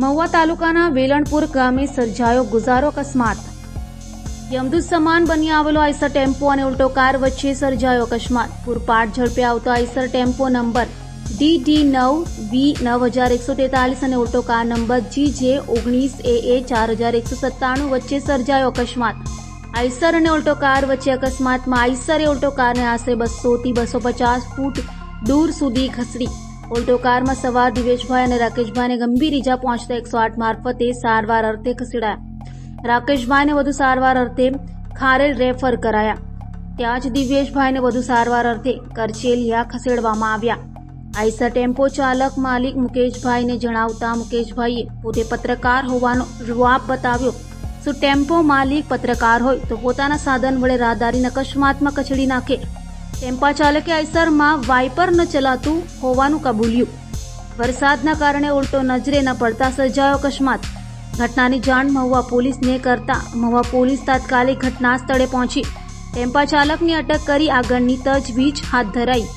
મહુવા તાલુકાના વેલણપુર ગામે સર્જાયો ગુજારો અકસ્માત. યમદૂત સમાન બની આવેલો આઈસર ટેમ્પો અને ઉલટો કાર વચ્ચે સર્જાયો અકસ્માત. પૂરપાટ ઝડપે આવતો Eicher tempo number D D નવ વી નવ હજાર એકસો તેતાલીસ અને ઉલટો કાર નંબર જી જે ઓગણીસ એ એ ચાર હજાર એકસો સત્તાણું વચ્ચે સર્જાયો અકસ્માત. આઈસર અને ઓલ્ટો કાર વચ્ચે અકસ્માતમાં આઈસરે ઓલ્ટો કારને આશરે બસોથી બસો પચાસ ફૂટ દૂર સુધી ખસડી. ઓલ્ટો કારમાં સવાર દિવેશભાઈ અને રાકેશભાઈને ગંભીર ઈજા પહોંચતા એકસો આઠ મારફતે સારવાર અર્થે ખસેડાયા. રાકેશભાઈને વધુ સારવાર અર્થે ખારેલ રેફર કરાયા. ત્યાં જ દિવ્યેશભાઈને વધુ સારવાર અર્થે કરચેલિયા ખસેડવામાં આવ્યા. આઈસર ટેમ્પો ચાલક માલિક મુકેશભાઈને જણાવતા મુકેશભાઈએ પોતે પત્રકાર હોવાનો જવાબ બતાવ્યો. શું ટેમ્પો માલિક પત્રકાર હોય તો પોતાના સાધન વડે રાહદારીને અકસ્માતમાં કચડી નાખે. ટેમ્પા ચાલકે આઈસરમાં વાઇપર ન ચલાતું હોવાનું કબૂલ્યું. વરસાદના કારણે ઉલટો નજરે ન પડતા સર્જાયો અકસ્માત. ઘટનાની જાણ મહુવા પોલીસને કરતા મહુવા પોલીસ તાત્કાલિક ઘટના સ્થળે પહોંચી. ટેમ્પા ચાલકની અટક કરી આગળની તજવીજ હાથ ધરાઈ.